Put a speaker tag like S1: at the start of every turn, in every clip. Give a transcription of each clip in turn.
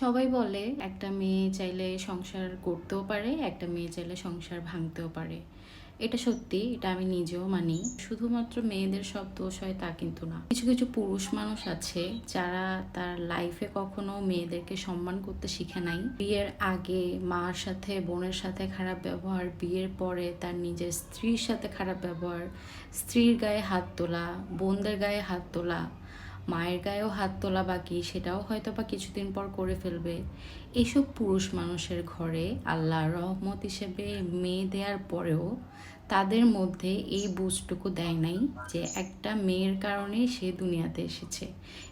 S1: সবাই বলে, একটা মেয়ে চাইলে সংসার করতেও পারে, একটা মেয়ে চাইলে সংসার ভাঙতেও পারে। এটা সত্যি, এটা আমি নিজেও মানি। শুধুমাত্র মেয়েদের সব দোষ হয় তা কিন্তু না। কিছু কিছু পুরুষ মানুষ আছে, যারা তার লাইফে কখনো মেয়েদেরকে সম্মান করতে শিখে নাই। বিয়ের আগে মার সাথে, বোনের সাথে খারাপ ব্যবহার, বিয়ের পরে তার নিজের স্ত্রীর সাথে খারাপ ব্যবহার, স্ত্রীর গায়ে হাত তোলা, বোনদের গায়ে হাত তোলা মায়ের গায়েও হাত তোলা বাকি, সেটাও হয়তো বা কিছুদিন পর করে ফেলবে। এসব পুরুষ মানুষের ঘরে আল্লাহ রহমত হিসেবে মেয়ে দেওয়ার পরেও তাদের মধ্যে এই বুঝটুকু দেয় নাই যে একটা মেয়ের কারণে সে দুনিয়াতে এসেছে।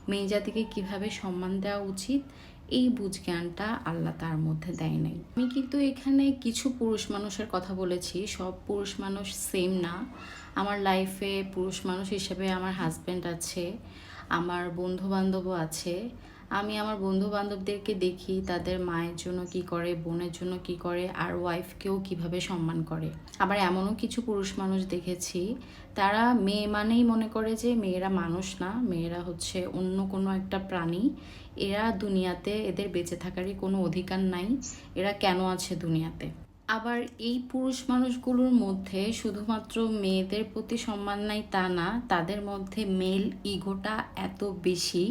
S1: মেয়ে জাতিকে কীভাবে সম্মান দেওয়া উচিত? এই বুঝ জ্ঞানটা আল্লাহ তার মধ্যে দেয় নাই। আমি কিন্তু এখানে কিছু পুরুষ মানুষের কথা বলেছি, সব পুরুষ মানুষ সেম না। আমার লাইফে পুরুষ মানুষ হিসেবে আমার হাজব্যান্ড আছে, আমার বন্ধু বান্ধবও আছে। আমি আমার বন্ধু বান্ধবদেরকে দেখি, তাদের মায়ের জন্য কি করে, বোনের জন্য কি করে, আর ওয়াইফকেও কীভাবে সম্মান করে। আবার এমনও কিছু পুরুষ মানুষ দেখেছি, তারা মেয়ে মানেই মনে করে যে মেয়েরা মানুষ না, মেয়েরা হচ্ছে অন্য কোনো একটা প্রাণী। এরা দুনিয়াতে এদের বেঁচে থাকারই কোনো অধিকার নাই, এরা কেন আছে দুনিয়াতে? আবার এই পুরুষ মানুষগুলোর মধ্যে শুধুমাত্র মেয়েদের প্রতি সম্মান নাই তা না, তাদের মধ্যে মেল ইগোটা এত বেশি,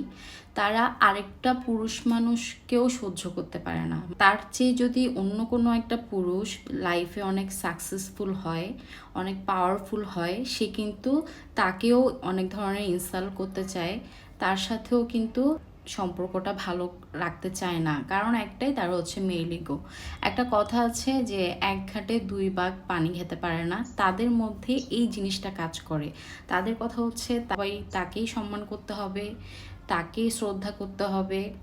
S1: তারা আরেকটা পুরুষ মানুষকেও সহ্য করতে পারে না। তার চেয়ে যদি অন্য কোনো একটা পুরুষ লাইফে অনেক সাকসেসফুল হয়, অনেক পাওয়ারফুল হয়, সে কিন্তু তাকেও অনেক ধরনের ইনসাল্ট করতে চায়, তার সাথেও কিন্তু সম্পর্কটা ভালো রাখতে চায় না। কারণ একটাই তার হচ্ছে মেয়েলিগ একটা কথা আছে যে, এক ঘাটে দুই বাঘ পানি খেতে পারে না। তাদের মধ্যে এই জিনিসটা কাজ করে। তাদের কথা হচ্ছে, তাই তাকেই সম্মান করতে হবে, তাকেই শ্রদ্ধা করতে হবে।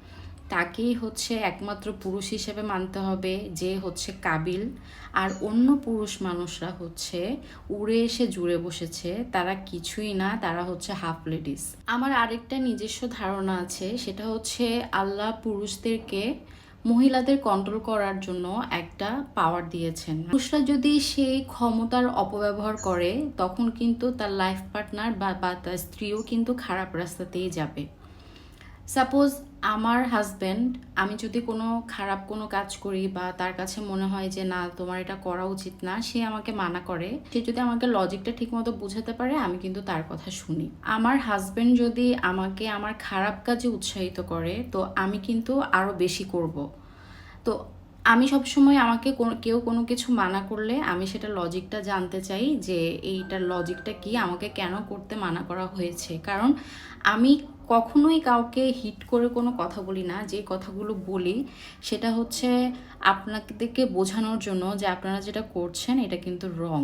S1: তাকেই হচ্ছে একমাত্র পুরুষ হিসেবে মানতে হবে, যে হচ্ছে কাবিল। আর অন্য পুরুষ মানুষরা হচ্ছে উড়ে এসে জুড়ে বসেছে, তারা কিছুই না, তারা হচ্ছে হাফ লেডিস আমার আরেকটা নিজস্ব ধারণা আছে, সেটা হচ্ছে আল্লাহ পুরুষদেরকে মহিলাদের কন্ট্রোল করার জন্য একটা পাওয়ার দিয়েছেন। পুরুষরা যদি সেই ক্ষমতার অপব্যবহার করে, তখন কিন্তু তার লাইফ পার্টনার বা তার স্ত্রীও কিন্তু খারাপ রাস্তাতেই যাবে। সাপোজ আমার হাজব্যান্ড আমি যদি কোনো খারাপ কোনো কাজ করি বা তার কাছে মনে হয় যে, না, তোমার এটা করা উচিত না, সে আমাকে মানা করে। সে যদি আমাকে লজিকটা ঠিকমতো বুঝাতে পারে, আমি কিন্তু তার কথা শুনি। আমার হাজব্যান্ড যদি আমাকে আমার খারাপ কাজে উৎসাহিত করে, তো আমি কিন্তু আরও বেশি করব। তো আমি সবসময় আমাকে কেউ কোনো কিছু মানা করলে আমি সেটা লজিকটা জানতে চাই যে, এইটার লজিকটা কি আমাকে কেন করতে মানা করা হয়েছে? কারণ আমি কখনোই কাউকে হিট করে কোনো কথা বলি না, যে কথাগুলো বলি, সেটা হচ্ছে আপনাদেরকে বোঝানোর জন্য যে আপনারা যেটা করছেন, এটা কিন্তু রং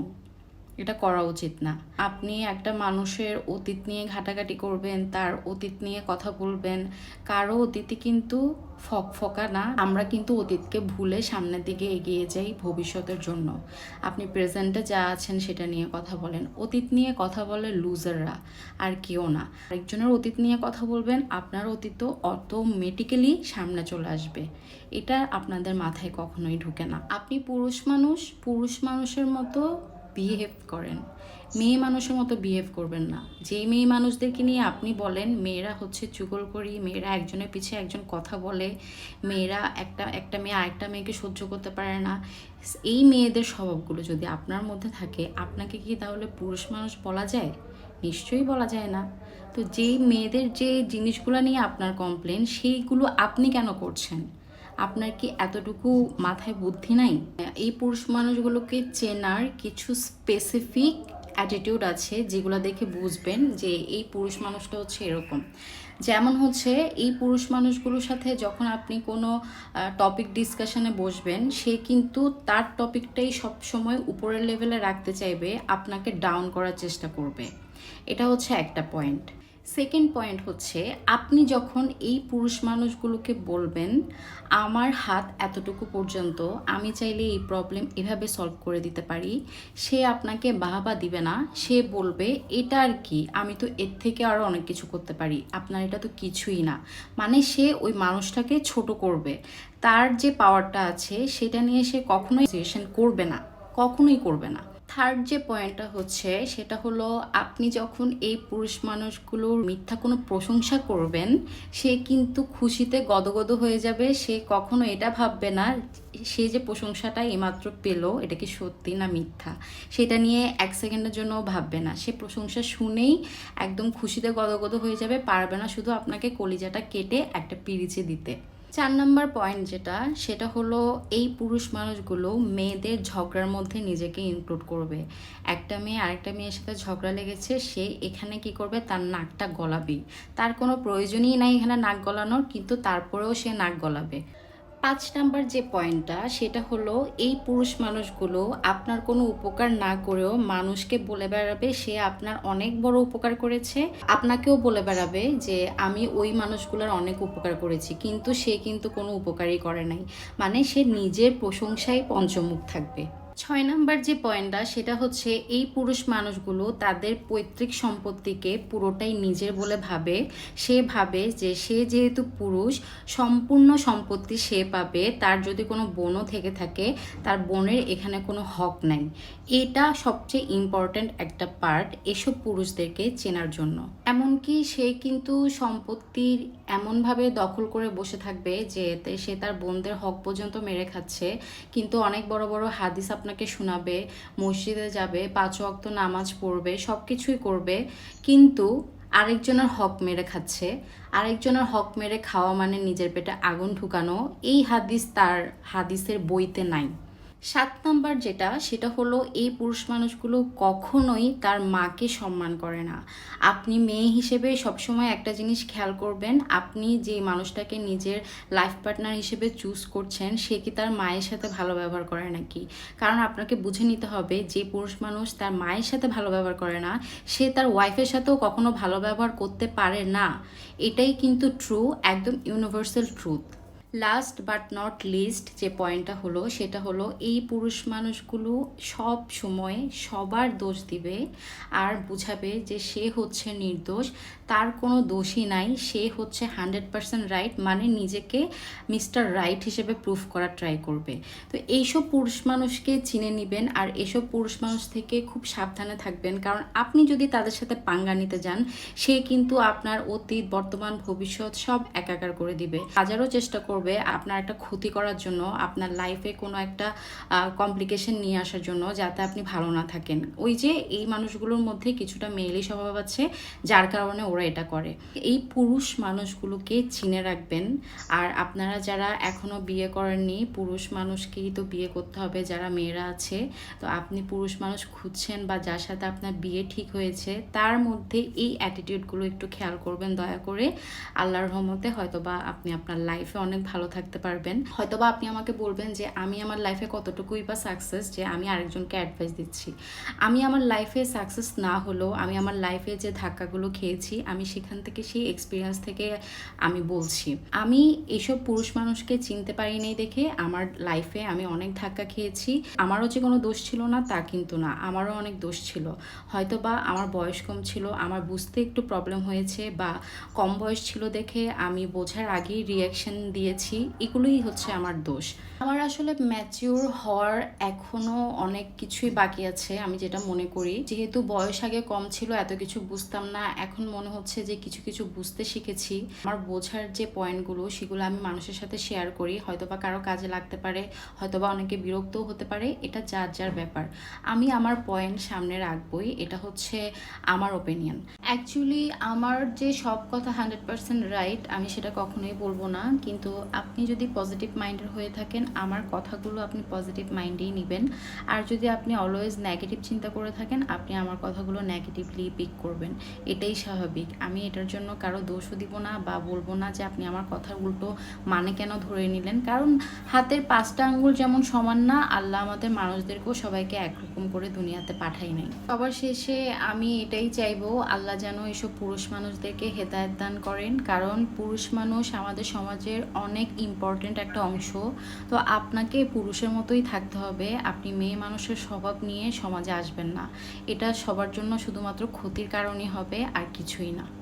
S1: এটা করা উচিত না। আপনি একটা মানুষের অতীত নিয়ে ঘাটাঘাটি করবেন, তার অতীত নিয়ে কথা বলবেন, কারও অতীতে কিন্তু ফকফকা না। আমরা কিন্তু অতীতকে ভুলে সামনের দিকে এগিয়ে যাই ভবিষ্যতের জন্য। আপনি প্রেজেন্টে যা আছেন সেটা নিয়ে কথা বলেন। অতীত নিয়ে কথা বলে লুজাররা আর কেউ না। আরেকজনের অতীত নিয়ে কথা বলবেন, আপনার অতীতও অটোমেটিক্যালি সামনে চলে আসবে। এটা আপনাদের মাথায় কখনোই ঢুকে না। আপনি পুরুষ মানুষ, পুরুষ মানুষের মতো বিহেভ করেন। মেয়ে মানুষের মতো বিহেভ করবেন না। যেই মেয়ে মানুষদেরকে নিয়ে আপনি বলেন, মেয়েরা হচ্ছে চুগল করি, মেয়েরা একজনের পিছে একজন কথা বলে, মেয়েরা একটা একটা মেয়ে আরেকটা মেয়েকে সহ্য করতে পারে না। এই মেয়েদের স্বভাবগুলো যদি আপনার মধ্যে থাকে, আপনাকে কি তাহলে পুরুষ মানুষ বলা যায়? নিশ্চয়ই বলা যায় না। তো যেই মেয়েদের যে জিনিসগুলো নিয়ে আপনার কমপ্লেন সেইগুলো আপনি কেন করছেন? আপনার কি এতটুকু মাথায় বুদ্ধি নাই? এই পুরুষ মানুষগুলোকে চেনার কিছু স্পেসিফিক অ্যাটিটিউড আছে যেগুলো দেখে বুঝবেন যে এই পুরুষ মানুষটা হচ্ছে এরকম। যেমন হচ্ছে এই পুরুষ মানুষগুলোর সাথে যখন আপনি কোনো টপিক ডিসকাশনে বসবেন, সে কিন্তু তার টপিকটাই সবসময় উপরের লেভেলে রাখতে চাইবে, আপনাকে ডাউন করার চেষ্টা করবে। এটা হচ্ছে একটা পয়েন্ট সেকেন্ড পয়েন্ট হচ্ছে, আপনি যখন এই পুরুষ মানুষগুলোকে বলবেন, আমার হাত এতটুকু পর্যন্ত, আমি চাইলে এই প্রবলেম এভাবে সলভ করে দিতে পারি, সে আপনাকে বাহাবা দিবে না, সে বলবে, এটা আর কি, আমি তো এর থেকে আরও অনেক কিছু করতে পারি, আপনার এটা তো কিছুই না। মানে সে ওই মানুষটাকে ছোট করবে। তার যে পাওয়ারটা আছে, সেটা নিয়ে সে কখনোই করবে না, কখনোই করবে না। থার্ড যে পয়েন্টটা হচ্ছে, সেটা হলো আপনি যখন এই পুরুষ মানুষগুলোর মিথ্যা কোনো প্রশংসা করবেন, সে কিন্তু খুশিতে গদগদ হয়ে যাবে, সে কখনো এটা ভাববে না, সে যে প্রশংসাটা এইমাত্র পেল, এটা কি সত্যি না মিথ্যা? সেটা নিয়ে এক সেকেন্ডের জন্য ভাববে না। সে প্রশংসা শুনেই একদম খুশিতে গদগদ হয়ে যাবে, পারবে না শুধু আপনাকে কলিজাটা কেটে একটা পিরিচে দিতে। চার নাম্বার পয়েন্ট যেটা, সেটা হলো এই পুরুষ মানুষগুলো মেয়েদের ঝগড়ার মধ্যে নিজেকে ইনক্লুড করবে। একটা মেয়ে আরেকটা মেয়ের সাথে ঝগড়া লেগেছে, সে এখানে কি করবে? তার নাকটা গলাবে। তার কোনো প্রয়োজনই নাই এখানে নাক গলানোর, কিন্তু তারপরেও সে নাক গলাবে। পাঁচ নাম্বার যে পয়েন্টটা, সেটা হলো এই পুরুষ মানুষগুলো আপনার কোনো উপকার না করেও মানুষকে বলে বেড়াবে, সে আপনার অনেক বড় উপকার করেছে। আপনাকেও বলে বেড়াবে যে, আমি ওই মানুষগুলোর অনেক উপকার করেছি। কিন্তু সে কিন্তু কোনো উপকারই করে নাই। মানে সে নিজের প্রশংসায় পঞ্চমুখ থাকবে। ছয় নাম্বার যে পয়েন্টটা, সেটা হচ্ছে এই পুরুষ মানুষগুলো তাদের পৈতৃক সম্পত্তিকে পুরোটাই নিজের বলে ভাবে। সে ভাবে যে সে যেহেতু পুরুষ, সম্পূর্ণ সম্পত্তি সে পাবে। তার যদি কোনো বোনও থেকে থাকে, তার বোনের এখানে কোনো হক নাই। এটা সবচেয়ে ইম্পর্ট্যান্ট একটা পার্ট এসব পুরুষদেরকে চেনার জন্য। এমনকি সে কিন্তু সম্পত্তির এমনভাবে দখল করে বসে থাকবে যে সে তার বোনদের হক পর্যন্ত মেরে খাচ্ছে। কিন্তু অনেক বড় বড় হাদিস আপনাকে শোনাবে, মসজিদে যাবে, পাঁচ অক্ত নামাজ পড়বে সব কিছুই করবে। কিন্তু আরেকজনের হক মেরে খাচ্ছে। আরেকজনের হক মেরে খাওয়া মানে নিজের পেটে আগুন ঢুকানো। এই হাদিস তার হাদিসের বইতে নাই। সাত নাম্বার যেটা, সেটা হলো এই পুরুষ মানুষগুলো কখনোই তার মাকে সম্মান করে না। আপনি মেয়ে হিসেবে সবসময় একটা জিনিস খেয়াল করবেন, আপনি যে মানুষটাকে নিজের লাইফ পার্টনার হিসেবে চুজ করছেন, সে কি তার মায়ের সাথে ভালো ব্যবহার করে নাকি? কারণ আপনাকে বুঝে নিতে হবে, যে পুরুষ মানুষ তার মায়ের সাথে ভালো ব্যবহার করে না, সে তার ওয়াইফের সাথেও কখনো ভালো ব্যবহার করতে পারে না। এটাই কিন্তু ট্রু একদম universal truth last but not least যে পয়েন্টটা হলো, সেটা হলো এই পুরুষ মানুষগুলো সব সময় সবার দোষ দিবে আর বুঝাবে যে সে হচ্ছে নির্দোষ। তার কোনো দোষই নাই, সে হচ্ছে হান্ড্রেড পার্সেন্ট রাইট মানে নিজেকে মিস্টার রাইট হিসেবে প্রুফ করার ট্রাই করবে। তো এইসব পুরুষ মানুষকে চিনে নেবেন আর এসব পুরুষ মানুষ থেকে খুব সাবধানে থাকবেন। কারণ আপনি যদি তাদের সাথে পাঙ্গা নিতে যান, সে কিন্তু আপনার অতীত, বর্তমান, ভবিষ্যৎ সব একাকার করে দিবে। হাজারও চেষ্টা করবে আপনার একটা ক্ষতি করার জন্য, আপনার লাইফে কোনো একটা কমপ্লিকেশন নিয়ে আসার জন্য যাতে আপনি ভালো না থাকেন। ওই যে এই মানুষগুলোর মধ্যে কিছুটা মেয়েলি স্বভাব আছে, যার কারণে ওরা এটা করে। এই পুরুষ মানুষগুলোকে চিনে রাখবেন, আর আপনারা যারা এখনও বিয়ে করেননি, পুরুষ মানুষকেই তো বিয়ে করতে হবে, যারা মেয়েরা আছে, তো আপনি পুরুষ মানুষ খুঁজছেন বা যার সাথে আপনার বিয়ে ঠিক হয়েছে, তার মধ্যে এই অ্যাটিটিউডগুলো একটু খেয়াল করবেন। দয়া করে আল্লাহর রহমতে হয়তো বা আপনি আপনার লাইফে অনেক ভালো থাকতে পারবেন। হয়তো বা আপনি আমাকে বলবেন যে, আমি আমার লাইফে কতটুকুই বা সাকসেস যে আমি আরেকজনকে অ্যাডভাইস দিচ্ছি? আমি আমার লাইফে সাকসেস না হলেও, আমি আমার লাইফে যে ধাক্কাগুলো খেয়েছি, আমি সেখান থেকে সেই এক্সপিরিয়েন্স থেকে আমি বলছি। আমি এইসব পুরুষ মানুষকে চিনতে পারিনি দেখে আমার লাইফে আমি অনেক ধাক্কা খেয়েছি। আমারও যে কোনো দোষ ছিল না, তা কিন্তু না। আমারও অনেক দোষ ছিল। হয়তো বা আমার বয়স কম ছিল, আমার বুঝতে একটু প্রবলেম হয়েছে বা কম বয়স ছিল দেখে আমি বোঝার আগেই রিয়াকশন দিয়েছি এগুলোই হচ্ছে আমার দোষ। আমার আসলে ম্যাচিওর হওয়ার এখনও অনেক কিছুই বাকি আছে, আমি যেটা মনে করি। যেহেতু বয়স আগে কম ছিল, এত কিছু বুঝতাম না, এখন মনে হচ্ছে যে কিছু কিছু বুঝতে শিখেছি। আমার বোঝার যে পয়েন্টগুলো সেগুলো আমি মানুষের সাথে শেয়ার করি, হয়তোবা কারও কাজে লাগতে পারে, হয়তোবা অনেকে বিরক্তও হতে পারে, এটা যার যার ব্যাপার। আমি আমার পয়েন্ট সামনে রাখবই, এটা হচ্ছে আমার ওপিনিয়ন অ্যাকচুয়ালি আমার যে সব কথা হান্ড্রেড পার্সেন্ট রাইট আমি সেটা কখনোই বলব না, কিন্তু আপনি যদি পজিটিভ মাইন্ডের হয়ে থাকেন, আমার কথাগুলো আপনি পজিটিভ মাইন্ডেই নেবেন। আর যদি আপনি অলওয়েজ নেগেটিভ চিন্তা করে থাকেন, আপনি আমার কথাগুলো নেগেটিভলি পিক করবেন। এটাই স্বাভাবিক। আমি এটার জন্য কারও দোষও দিব না বা বলব না যে আপনি আমার কথার উল্টো মানে কেন ধরে নিলেন। কারণ হাতের পাঁচটা আঙ্গুল যেমন সমান না, আল্লাহ আমাদের মানুষদেরকেও সবাইকে একরকম করে দুনিয়াতে পাঠাই নাই। সবার শেষে আমি এটাই চাইব, আল্লাহ যেন এসব পুরুষ মানুষদেরকে হেদায়ত দান করেন। কারণ পুরুষ মানুষ আমাদের সমাজের অনেক ইম্পর্টেন্ট একটা অংশ। তো আপনাকে পুরুষের মতোই থাকতে হবে। আপনি মেয়ে মানুষের স্বভাব নিয়ে সমাজে আসবেন না। এটা সবার জন্য শুধুমাত্র ক্ষতির কারণই হবে আর কিছুই না।